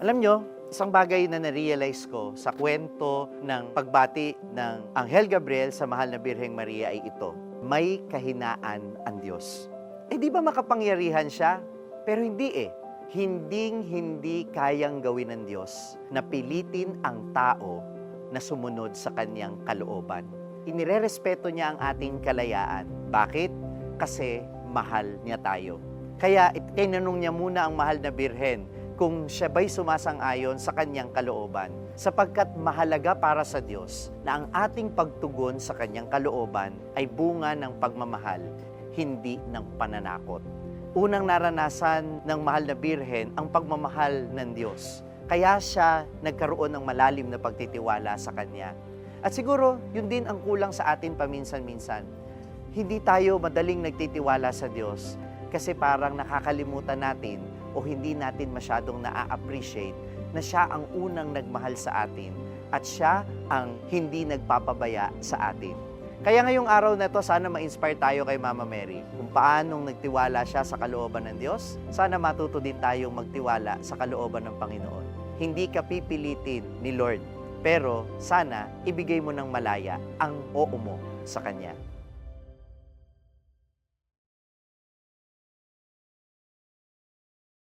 Alam nyo, isang bagay na na-realize ko sa kwento ng pagbati ng Anghel Gabriel sa mahal na Birheng Maria ay ito. May kahinaan ang Diyos. Eh di ba makapangyarihan siya? Pero hindi eh. Hinding hindi kayang gawin ng Diyos na pilitin ang tao na sumunod sa kanyang kalooban. Inirerespeto niya ang ating kalayaan. Bakit? Kasi mahal niya tayo. Kaya tinanong niya muna ang mahal na birhen kung siya ba'y sumasang-ayon sa kanyang kalooban. Sapagkat mahalaga para sa Diyos na ang ating pagtugon sa kanyang kalooban ay bunga ng pagmamahal, hindi ng pananakot. Unang naranasan ng mahal na birhen ang pagmamahal ng Diyos. Kaya siya nagkaroon ng malalim na pagtitiwala sa Kanya. At siguro, yun din ang kulang sa atin paminsan-minsan. Hindi tayo madaling nagtitiwala sa Diyos kasi parang nakakalimutan natin o hindi natin masyadong na-appreciate na siya ang unang nagmahal sa atin at siya ang hindi nagpapabaya sa atin. Kaya ngayong araw na to, sana ma-inspire tayo kay Mama Mary kung paanong nagtiwala siya sa kalooban ng Diyos. Sana matuto din tayong magtiwala sa kalooban ng Panginoon. Hindi ka pipilitin ni Lord, pero sana ibigay mo ng malaya ang oo mo sa Kanya.